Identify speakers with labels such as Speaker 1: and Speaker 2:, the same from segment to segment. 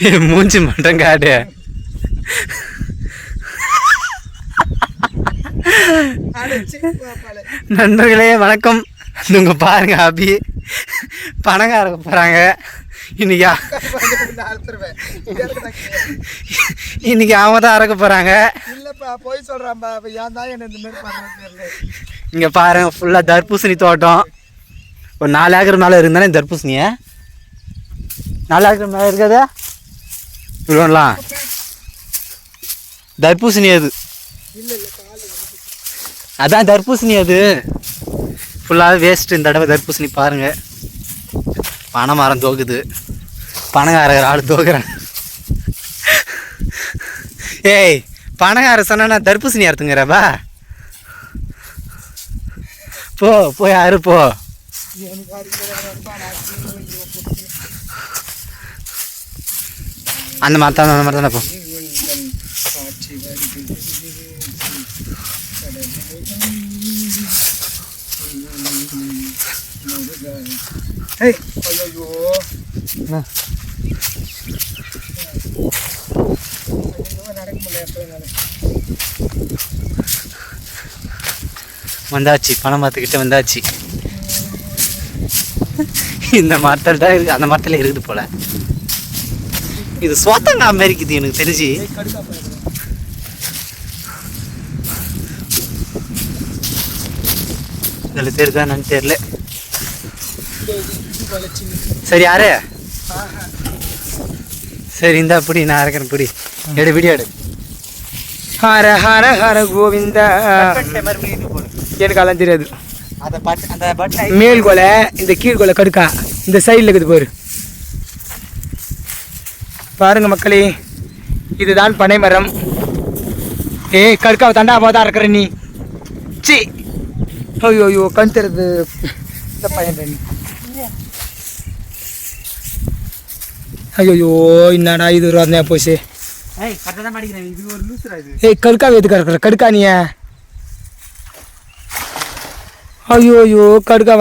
Speaker 1: என் மூஞ்சி மட்டும் காடு. நண்பர்களே வணக்கம். உங்க பாருங்க அபி. பணங்க அறக்க போறாங்க. இன்னைக்கு இன்னைக்கு அவன் தான் அறக்க
Speaker 2: இல்லப்பா போய் சொல்றான்பா அப்ப ஏன் தான் என்ன இந்த மாதிரி பண்ணுறது
Speaker 1: இங்க பாருங்க ஃபுல்லா தர்பூசணி தோட்டம். ஒரு நாலு ஏக்கர் மேல இருந்தானே தர்பூசணிய? நாலு ஏக்கர் மேல இருக்காதா? இவ்வளோலாம் தர்பூசணி அது. அதான் தர்பூசணி அது. ஃபுல்லாக வேஸ்ட்டு இந்த தடவை தர்பூசணி பாருங்கள் பனை மரம் தோக்குது. பணக்காரர் ஆள் தோக்குறேன். ஏய் பணக்கார சொன்னா தர்பூசணி அறுத்துங்கிறப்பா. போ போய் அறு போ
Speaker 2: எனக்கு அறிஞரப்பா நான் சீனி வாங்கி போட்டு
Speaker 1: அந்த மாதிரி தான் அந்த மாதிரி தானே போ. வந்தாச்சு பணம் பார்த்துக்கிட்ட வந்தாச்சு. இந்த மரத்தில் தான் இருக்கு அந்த மரத்தில் இருக்குது போல. இது சோத்தங்க அமெரிக்குது எனக்கு தெரிஞ்சு. இதில் தெரியுதா என்னன்னு தெரியல. சரி யாரு. சரி இந்தா பிடி நான் இறக்குறேன் பிடி எடு வீடியோ எடு
Speaker 2: ஹர ஹர ஹர கோவிந்தா எனக்கு அதெல்லாம் தெரியாது
Speaker 1: பட் அந்த
Speaker 2: மேல் கொலை இந்த கீழ் கொலை கடுக்கா இந்த சைடில் இருக்குது பாரு பாருங்க மக்களே இதுதான் பனை மரம் ஏய் கடுக்காவை தண்டா போதா இருக்கிற நீ. சி. ஐயோ ஐயோ கண் இந்த பையன் நீ. ஐயோ என்னடா இது ஒரு வந்தேன் போச்சு.
Speaker 1: ஏய்
Speaker 2: கடுக்காவை எதுக்கு இருக்கிற கடுக்கா நீ? ஐயோ ஐயோ கடுக்கா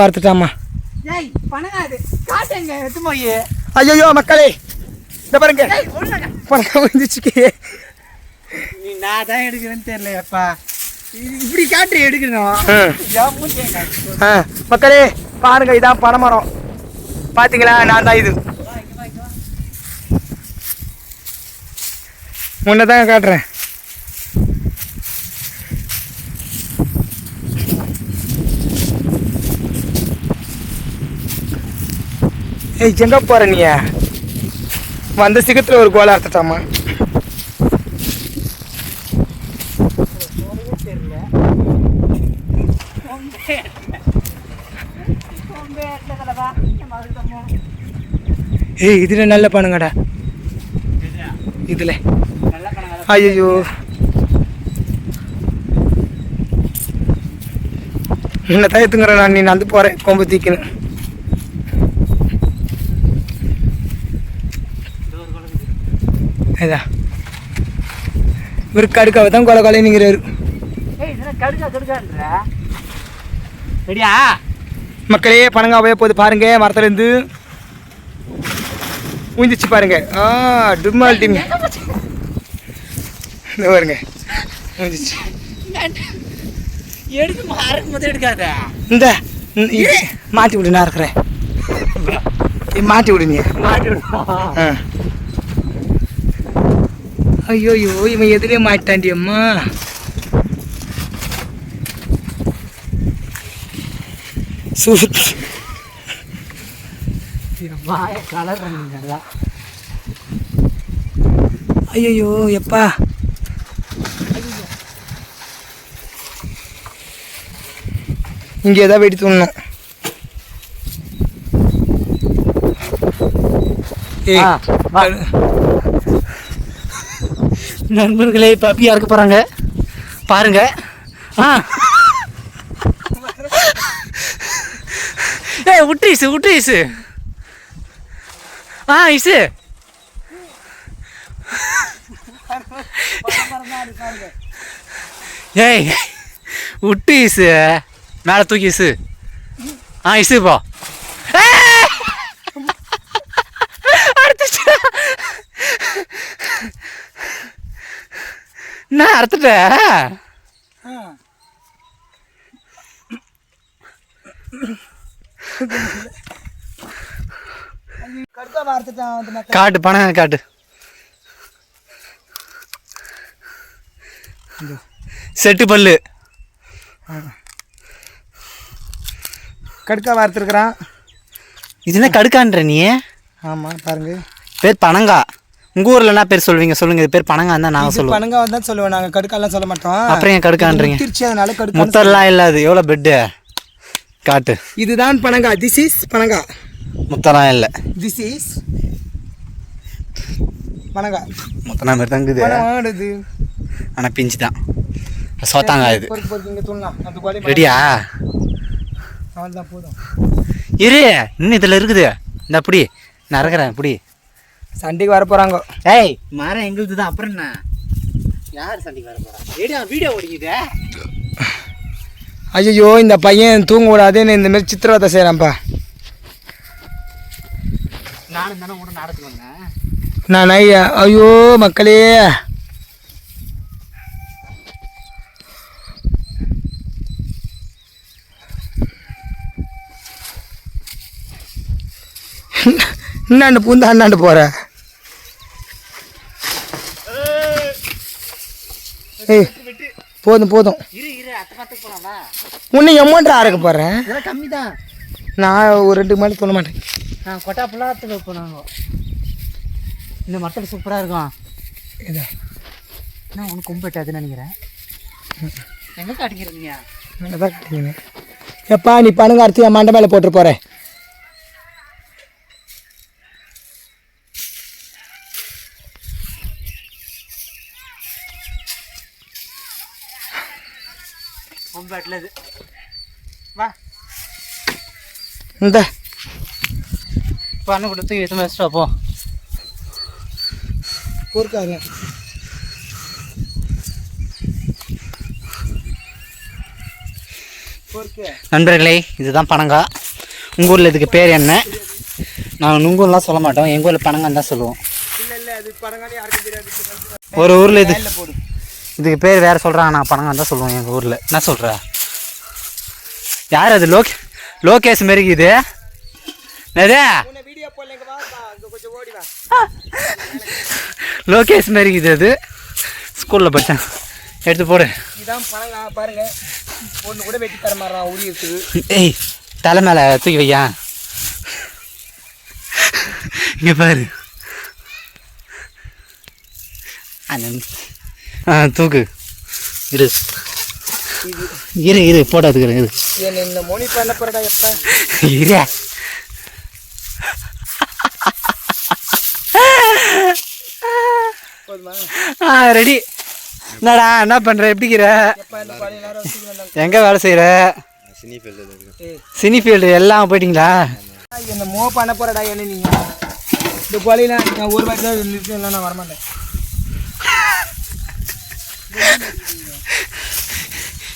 Speaker 1: போய்.
Speaker 2: ஐயோ மக்களே. இந்த பாருங்க. பணம் வந்துச்சுக்கு
Speaker 1: நீ நான் தான் எடுக்கிறேன்னு தெரியலையப்பா. இப்படி காட்டு. எடுக்கணும்
Speaker 2: மக்களே பாருங்க இதான் பனைமரம். பாத்தீங்களா? நான் தான் இது. முன்னதான் காட்டுறேன். ஏய் எங்க போற நீ? அந்த சிகத்தில் ஒரு கோலை அறுத்துட்டாமா ஏய் இதில் நல்ல பானுங்கடா இதுல. ஐயோ என்ன தயத்துங்கிற நான். நீ நடந்து போகிறேன் கொம்பு தீக்கணும் இதா இவர் கடுக்காவை தான் கொலை
Speaker 1: கடுக்கான்ற? ரெடியா?
Speaker 2: மக்களே பனங்காவே போது பாருங்க மரத்துல இருந்து ஊந்திச்சு பாருங்க. ஆ டும்மால் டிம். இந்த பாருங்க. ஊந்திச்சு.
Speaker 1: எடுத்து மாறும் போது எடுக்காத.
Speaker 2: இந்த மாட்டி விடு நான் இருக்கிறேன். மாட்டி விடு நீ.
Speaker 1: மாட்டி விடுவோம்
Speaker 2: ஐயோ ஐயோ இவன் எதிரே மாட்டாண்டி அம்மா சூத்
Speaker 1: வாய கலர் நல்லா
Speaker 2: ஐயோ எப்பா இங்கே ஏதாவது வெடி தூணும் ஏய்,
Speaker 1: ஆ, வா. நண்பர்களே பப்பியா இருக்க போகிறாங்க பாருங்க. ஆ. ஏ விட்டு இசு விட்டு இசு. ஆ இசு. ஏய் விட்டு இசு. மேலே தூக்கி இசு. ஆ இசு போ. அடுத்து அடிச்சிச்சு. அறுத்துட்ட? காட்டு பணம் காட்டு. செட்டு பல்லு.
Speaker 2: கடுக்கா வார்த்துருக்குறான்.
Speaker 1: இது என்ன கடுக்கான்ற நீ?
Speaker 2: ஆமாம் பாருங்க.
Speaker 1: பேர் பனங்கா. உங்க ஊர்ல என்ன பேர் சொல்வீங்க? சொல்லுங்க. இது பேர் பனங்கான்னு தான் நாங்கள் சொல்லுவோம்
Speaker 2: பனங்கா தான் சொல்லுவோம் நாங்கள் கடுக்காலாம் சொல்ல மாட்டோம்.
Speaker 1: அப்புறம் ஏன் கடுக்கான்றீங்க?
Speaker 2: அதனால கடுக்கா
Speaker 1: முத்தெல்லாம் இல்லை அது எவ்வளோ பெட்டு காட்டு.
Speaker 2: இதுதான் பனங்கா திஸ் இஸ் பனங்கா
Speaker 1: முத்தெல்லாம் இல்லை.
Speaker 2: திஸ் இஸ் பனங்கா
Speaker 1: முத்தனா மாதிரி தான் இருக்குது. ஆனால் பிஞ்சு தான். சோத்தாங்க இது. ரெடியா? இரு. இன்னும் இதில் இருக்குது. இந்த அப்படி நறக்கிறேன் இப்படி
Speaker 2: சண்டைக்கு வர போகிறாங்க
Speaker 1: ஏய் மரம் எங்களுது தான். அப்புறம் என்ன? யார் சண்டைக்கு வர போகிறா ஏடியா வீடியோ ஓடிக்குது.
Speaker 2: ஐயோ இந்த பையன் தூங்க விடாதேன்னு இந்த மாதிரி சித்திரவதை செய்கிறான்ப்பா
Speaker 1: நானும் தானே கூட நடத்துக்கு வந்தேன்.
Speaker 2: நான் ஐயா ஐயோ மக்களே. இன்னாண்டு பூந்து அண்ணாண்டு போற? ஏய் போதும் போதும். உன்னை எமௌண்ட் அறக்க போகிறேன்
Speaker 1: கம்மி தான்
Speaker 2: நான் ஒரு ரெண்டு மணி சொல்ல மாட்டேன்
Speaker 1: நான் கொட்டா புல்லாத்துக்கு போனாங்க. இந்த மட்டன் சூப்பராக இருக்கும்.
Speaker 2: இதா
Speaker 1: நான் உனக்கு கும்பிட்டாதுன்னு நினைக்கிறேன். எங்கே காட்டிக்கிறீங்க
Speaker 2: அதான் கட்டிங்க எப்பா நீ பணங்க அறுத்து என் மண்டை மேலே போட்டு போகிறேன்
Speaker 1: கும்பிட்டில் இது வா.
Speaker 2: இந்த.
Speaker 1: பண்ண கொடுத்து எத்தனை வச்சுட்டு போ.
Speaker 2: பொறுக்காங்க பொறுக்கு
Speaker 1: நண்பர்களே இதுதான் பனங்கா. உங்கள் ஊரில் இதுக்கு பேர் என்ன? நான் உங்கள் ஊர்லாம் சொல்ல மாட்டோம். எங்கள் ஊரில் பனங்கான்னு தான் சொல்லுவோம். ஒரு ஊரில் இது இதுக்கு பேர் வேறு சொல்கிறாங்க நான் பனங்கான்னு தான் சொல்லுவோம் எங்கள் ஊரில். என்ன சொல்கிற யார் அது? லோக் லோகேஷ் மாரி இது என்னது? லோகேஷ் மாரி இது அது. ஸ்கூலில் படித்தேன் எடுத்து போடு.
Speaker 2: இதான் பணங்க பாருங்க. ஒன்று கூட வெட்டி தர மாறான் உரி இருக்குது
Speaker 1: ஏய் தலை மேலே தூக்கி வையா? இங்கே பாரு. அந்த ஆ தூக்கு. இரு. இரு இரு போட்டோ எடுத்துக்கிறேன் இரு.
Speaker 2: என்ன இந்த மொழி பண்ண போறடா எப்ப?
Speaker 1: இரு. ஆ ரெடி. என்னடா என்ன பண்ணுற எப்படிக்கிற எங்கே வேலை செய்கிற
Speaker 2: ஏய்.
Speaker 1: சினி ஃபீல்டு எல்லாம் போயிட்டீங்களா?
Speaker 2: என்ன மோ பண்ண போறடா என்ன நீங்க இந்த கொலையில நான் ஒரு வாட்டி தான் நான் வரமாட்டேன்.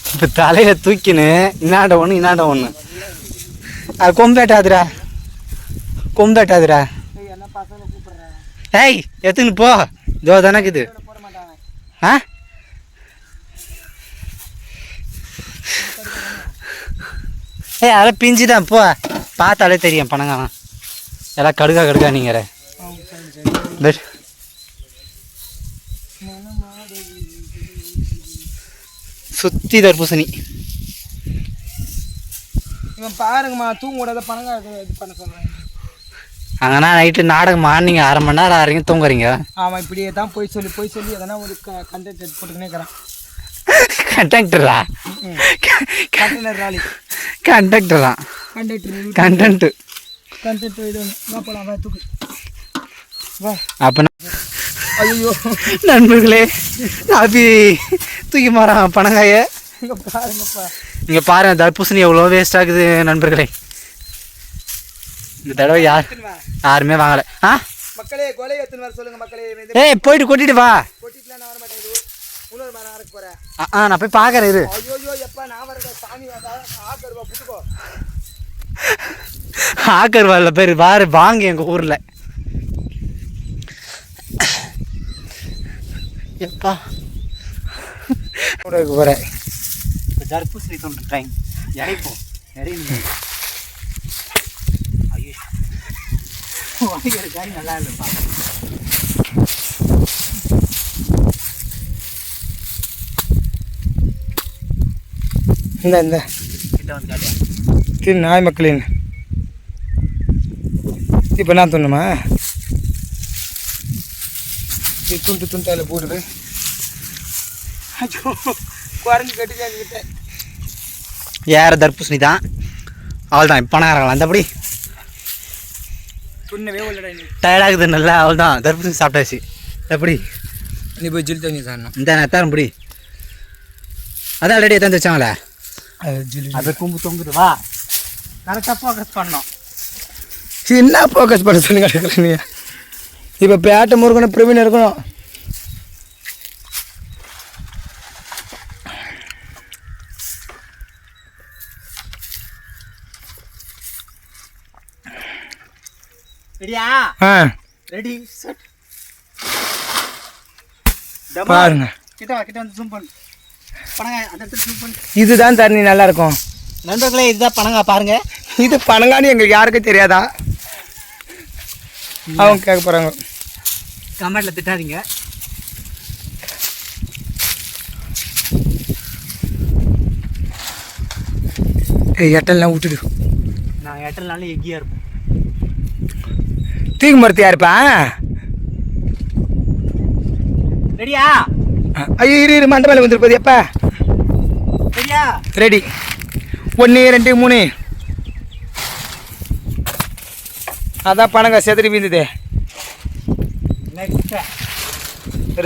Speaker 1: இப்போ தலையில் தூக்கின்னு இன்னாண்ட ஒன்று இன்னாண்ட ஒன்று அது கொம்பேட்டாதுடா. கொம்பேட்டாதுடா.
Speaker 2: ஏய்
Speaker 1: எத்துன்னு போ. இதோ தானே இது. ஆ? ஏய் அதெல்லாம் பிஞ்சு தான் போ. பார்த்தாலே தெரியும் பணங்காலாம் எல்லாம் கடுக்கா கடுக்கா நீங்கிற
Speaker 2: ஆ, சரி சரி
Speaker 1: பெட் சுற்றி தர்பூசணி.
Speaker 2: இவன் பாருங்கம்மா தூங்க விடாத பணங்க இது பண்ண சொல்றேன்
Speaker 1: அங்கன்னா நைட்டு நாடகம் மார்னிங் அரை மணி நேரம் ஆறீங்க தூங்குறீங்க?
Speaker 2: அவன் இப்படியே தான் போய் சொல்லி போய் சொல்லி எதனா ஒரு கண்டென்ட் எடுத்து போட்டுக்கினே இருக்கிறான்.
Speaker 1: கண்டக்டரா
Speaker 2: கண்டெய்னர் ராலி
Speaker 1: கண்டக்டரா
Speaker 2: கண்டக்டர்
Speaker 1: கண்டன்ட்டு
Speaker 2: கண்டென்ட் இது வா போலாம் வா தூக்கு. வா.
Speaker 1: அப்போ
Speaker 2: ஐயோ
Speaker 1: நண்பர்களே அப்படி தூக்கி மாறான் பணங்காய.
Speaker 2: இங்க பாருங்கப்பா.
Speaker 1: இங்கே பாருங்க தர்பூசணி எவ்வளோ வேஸ்ட் ஆகுது நண்பர்களே. இந்த தடவை யார் யாருமே வாங்கலை. ஆ?
Speaker 2: மக்களே கொலை எடுத்துன்னு வர சொல்லுங்க மக்களே.
Speaker 1: ஏய் போயிட்டு கொட்டிட்டு வா.
Speaker 2: கொட்டிட்டுலாம் நான் வர மாட்டேன் இது. இன்னொரு மரம் அறக்க போறேன்.
Speaker 1: ஆ, நான் போய் பார்க்குறேன் இரு.
Speaker 2: ஐயோ எப்பா நான் வரத சாமி ஆக்கருவா புட்டுக்கோ.
Speaker 1: ஆக்கர்வால பேர் பாரு வாங்க எங்கள் ஊரில். எப்பா?
Speaker 2: போகிறேன்
Speaker 1: இப்போ தர்பூசணி தோன்று டைம் இறைப்போம் இறையுங்க ஐயோ. காய் நல்லா இல்லைப்பா.
Speaker 2: இந்த இந்த. திரு நாய் மக்களின். இப்போ என்ன தோணுமா துண்டு துண்டு அதில் போடுது. குரங்கு
Speaker 1: ஏற தர்பூசணி தான் அவள் தான் பணக்காரங்களா அந்தபடி.
Speaker 2: துண்ணவே உள்ளடா
Speaker 1: டயர்டாகுது நல்லா அவள் தான் தர்பூசணி சாப்பிட்டாச்சு. எப்படி
Speaker 2: நீ போய் ஜில் தண்ணி சாரணும்
Speaker 1: இந்த எத்தாரம் பிடி அதான் ஆல்ரெடி எத்தாந்து வச்சாங்களே.
Speaker 2: அது ஜில்
Speaker 1: அது கும்பு தொங்குது வா. கரெக்டாக ஃபோக்கஸ் பண்ணோம்
Speaker 2: என்ன ஃபோக்கஸ் பண்ண சொல்லி கிடக்கல நீ இப்போ பேட்டை முருகனும் பிரவீன் இருக்கணும்.
Speaker 1: ரெடியா
Speaker 2: ஆ.
Speaker 1: ரெடி செட்
Speaker 2: பாருங்க.
Speaker 1: கிட்ட வா கிட்ட வந்து ஜூம் பண்ணு. பணங்க அந்த இடத்துல ஜூம் பண்ணு.
Speaker 2: இதுதான் தண்ணி நல்லா இருக்கும்
Speaker 1: நண்பர்களே இதுதான் பணங்க பாருங்க.
Speaker 2: இது பணங்கான்னு எங்களுக்கு யாருக்கும் தெரியாதா? அவங்க கேட்க போகிறாங்க
Speaker 1: கமெண்ட்ல திட்டாதீங்க.
Speaker 2: எட்டெல்லாம் விட்டுடு.
Speaker 1: நான் ஏர்டெல் நாள் எக்கியா இருப்போம்
Speaker 2: தூக்கி மரத்தியா இருப்பா?
Speaker 1: ரெடியா?
Speaker 2: ஐயோ இரு இரு மண்டை மேலே வந்துருப்பது எப்பா?
Speaker 1: ரெடியா?
Speaker 2: ரெடி. ஒன்று ரெண்டு மூணு. அதான் பணங்க செதறி வீந்தது.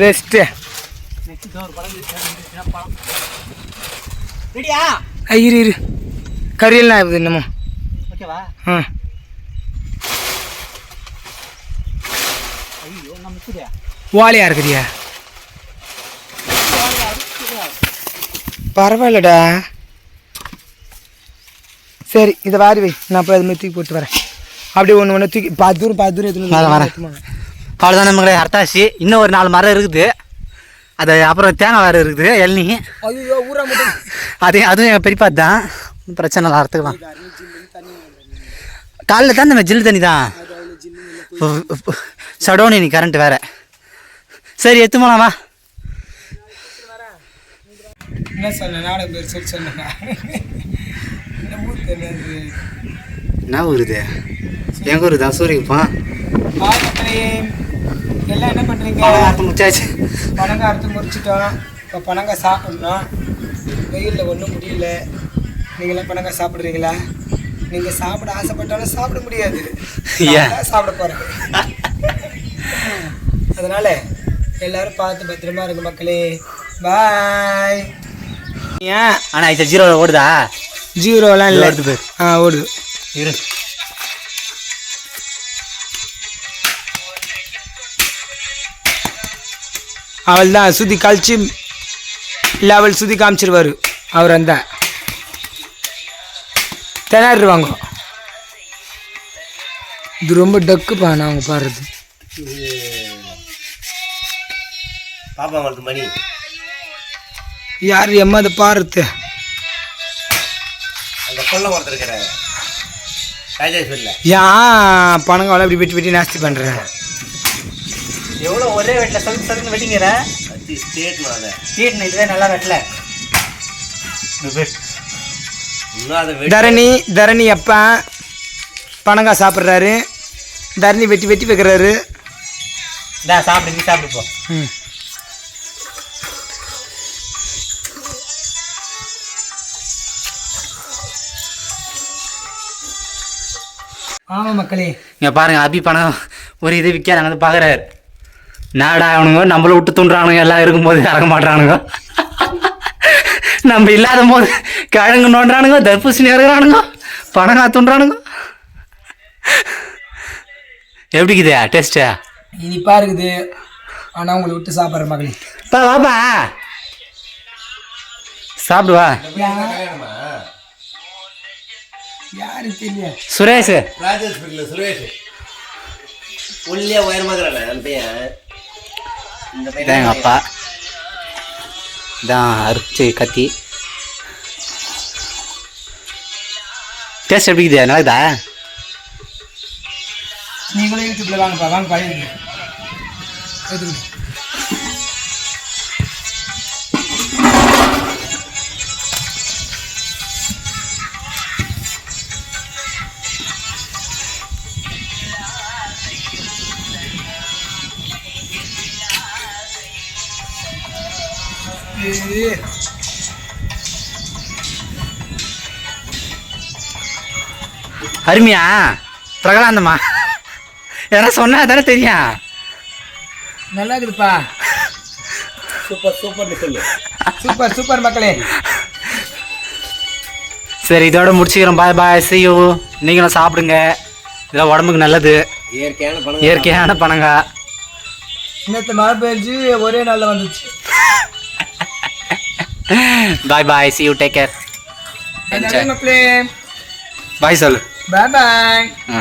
Speaker 2: ரெஸ்ட்டு
Speaker 1: ரெடியா?
Speaker 2: இரு இரு. கரியல்லாம் இருக்குது இன்னமும்.
Speaker 1: ஓகேவா?
Speaker 2: ஆ. வாலியா இருக்குதியா? பரவாயில்லடா. சரி இதை வாரி வை. நான் போய் அது மாதிரி தூக்கி போட்டு வரேன். அப்படியே ஒன்று ஒன்று தூக்கி பாத்து தூரம் பாத்து தூரம் எடுத்துன்னு
Speaker 1: வரேன். அவ்வளோதான் நம்மளே அர்த்தாச்சு இன்னும் ஒரு நாலு மரம் இருக்குது. அது அப்புறம் தேங்காய் வேறு இருக்குது இளநீ
Speaker 2: ஐயோ ஊரா மட்டும்.
Speaker 1: அது அதுவும் எங்கள் பெரியப்பா தான். பிரச்சனை இல்லை அறுத்துக்கலாம். காலைல தான் நம்ம ஜில்லு தண்ணி தான். சடோனி நீ கரண்ட் வேற. சரி எத்து போலாம் வா.
Speaker 2: என்ன சொன்ன நாடகம் பேர் சொல்லி சொன்னேன்? என்ன ஊர்
Speaker 1: ஊருது எங்கள் ஊர் தான் சூரியப்பான்
Speaker 2: எல்லாம் என்ன பண்ணுறீங்க
Speaker 1: அறுத்து முடிச்சாச்சு.
Speaker 2: பனங்க அறுத்து முடிச்சிட்டோம். இப்போ பனங்க சாப்பிட்ணும். வெயிலில் ஒன்றும் முடியல. நீங்களாம் பனங்க சாப்பிட்றீங்களா? நீங்கள் சாப்பிட ஆசைப்பட்டாலும் சாப்பிட முடியாது.
Speaker 1: ஏன்?
Speaker 2: சாப்பிட போகிறேன் அதனால் எல்லாரும் பார்த்து பத்திரமா இருங்க மக்களே. பாய் ஏன்?
Speaker 1: ஆனால் இது ஜீரோ ஓடுதா?
Speaker 2: ஜீரோலாம் இல்லை.
Speaker 1: ஓடுது பாரு.
Speaker 2: ஆ ஓடுது.
Speaker 1: இரு.
Speaker 2: அவள் தான் சுத்தி கழிச்சு லெவல் சுத்தி காமிச்சிருவாரு. அவர் அந்த. திணறுவாங்க இது ரொம்ப டக்குப்பா நான் அவங்க பாடுறது.
Speaker 3: பாப்பா வரது மணி.
Speaker 2: யார் எம்மா அதை பாடுறது
Speaker 3: அங்கே கொல்ல ஒருத்தர் இருக்கிற ராஜேஸ்வரில்
Speaker 2: ஏன் பணங்காலம் இப்படி வெட்டி வெட்டி நாஸ்தி பண்ணுறேன்
Speaker 1: எவ்வளோ ஒரே வெட்டில் சலுக்கு சலுக்குன்னு வெட்டிங்கிற
Speaker 3: ஸ்டேட்னு அதை
Speaker 1: நல்லா வெட்டல.
Speaker 2: தரணி தரணி அப்பா பணங்கா சாப்பிட்றாரு. தரணி வெட்டி வெட்டி வைக்கிறாரு.
Speaker 1: இந்தா சாப்பிடு நீ சாப்பிடு போ.
Speaker 2: ம். ஆமாம் மக்களே.
Speaker 1: இங்கே பாருங்க அபி பணம் ஒரு இது விற்கிறாங்க வந்து பார்க்குறாரு நாடா அவனுங்க நம்மள விட்டு துண்டுறானுங்க எல்லாம் இருக்கும்போது இறங்க மாட்டானுங்க நம்ம இல்லாத போது கிழங்கு நோண்டுறானுங்க தர்பூசணி இறங்குறானுங்க பணங்கா துண்டுறானுங்க. எப்படிக்குது டேஸ்ட்டு?
Speaker 2: இனிப்பா இருக்குது. ஆனால் உங்களை விட்டு சாப்பிட்ற மகளே.
Speaker 1: பா வாப்பா சாப்பிடுவா
Speaker 2: யாரு தெரியல?
Speaker 1: சுரேஷ்.
Speaker 3: ராஜேஸ்வரியில் சுரேஷ். ஒல்லியா அந்த பையன். இந்த
Speaker 1: இதான் எங்கள் அப்பா. இதான் அரிச்சு கத்தி. டேஸ்ட் எப்படி இருக்குது? நல்லா இருக்குதா?
Speaker 2: நீங்களும் யூடியூப்ல வாங்கப்பா வாங்க பழைய
Speaker 1: அருமையா? பிரகலாந்தமா ஏன்னா சொன்னா தானே தெரியும்.
Speaker 2: நல்லா இருக்குதுப்பா
Speaker 3: சூப்பர் சூப்பர்னு சொல்லு.
Speaker 2: சூப்பர் சூப்பர் மக்களே.
Speaker 1: சரி இதோட முடிச்சுக்கிறோம். பாய் பாய் see you. நீங்களும் சாப்பிடுங்க. இதெல்லாம் உடம்புக்கு நல்லது.
Speaker 3: இயற்கையான பணம்
Speaker 1: இயற்கையான பணங்க
Speaker 2: நேற்று மழை பெஞ்சு ஒரே நாளில் வந்துச்சு.
Speaker 1: Bye bye see you. Take care bye சொல்லு.
Speaker 2: பாய் பாய்
Speaker 1: ஆ.